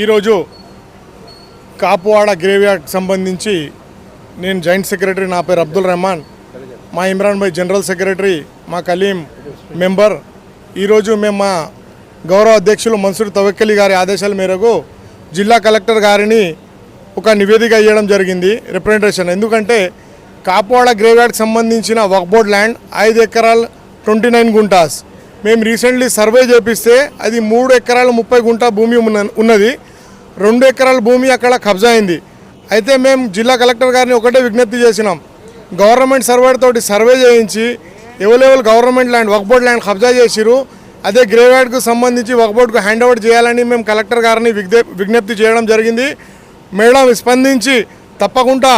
ఈరోజు కాపువాడ గ్రేవ్యార్డ్ సంబంధించి నేను జాయింట్ సెక్రటరీ నా పేరు అబ్దుల్ రెహమాన్. మా ఇమ్రాన్ భాయ్ జనరల్ సెక్రటరీ మా కలీం మెంబర్. ఈరోజు మేము మా గౌరవ అధ్యక్షులు మన్సూర్ తవక్కలి గారి ఆదేశాల మేరకు జిల్లా కలెక్టర్ గారిని ఒక నివేదిక ఇవ్వడం జరిగింది రిప్రజెంటేషన్. ఎందుకంటే కాపువాడ గ్రేవ్యార్డ్కి సంబంధించిన వక్బోర్డ్ ల్యాండ్ ఐదు ఎకరాలు ట్వంటీ నైన్ గుంటాస్. మేము రీసెంట్లీ సర్వే చేపిస్తే అది మూడు ఎకరాలు ముప్పై గుంట భూమి ఉన్న ఉన్నది. రెండు ఎకరాల భూమి అక్కడ కబ్జా అయింది. అయితే మేము జిల్లా కలెక్టర్ గారిని ఒకటే విజ్ఞప్తి చేసినాం. గవర్నమెంట్ సర్వే తోటి సర్వే చేయించి ఎవరెవరు గవర్నమెంట్ ల్యాండ్ వక్బోర్డ్ ల్యాండ్ కబ్జా చేసిరు అదే గ్రేవ్యార్డ్కు సంబంధించి వక్బోర్డ్కు హ్యాండ్ ఓవర్ చేయాలని మేము కలెక్టర్ గారిని విజ్ఞప్తి చేయడం జరిగింది. మేడం స్పందించి తప్పకుండా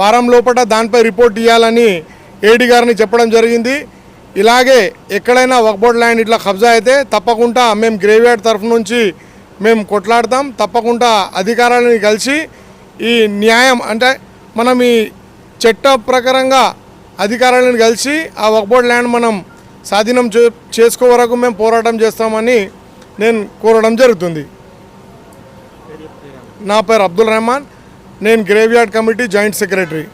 వారం లోపల దానిపై రిపోర్ట్ ఇవ్వాలని ఏడీ గారిని చెప్పడం జరిగింది. ఇలాగే ఎక్కడైనా వక్ బోర్డ్ ల్యాండ్ ఇట్లా కబ్జా అయితే తప్పకుండా మేము గ్రేవ్యార్డ్ తరఫు నుంచి మేము కొట్లాడతాం. తప్పకుండా అధికారాలను కలిసి ఈ న్యాయం అంటే మనం ఈ చట్ట ప్రకారంగా అధికారాలను కలిసి ఆ వక్ బోర్డ్ ల్యాండ్ మనం స్వాధీనం చే చేసుకో వరకు మేము పోరాటం చేస్తామని నేను కోరడం జరుగుతుంది. నా పేరు అబ్దుల్ రెహమాన్. నేను గ్రేవ్యార్డ్ కమిటీ జాయింట్ సెక్రటరీ.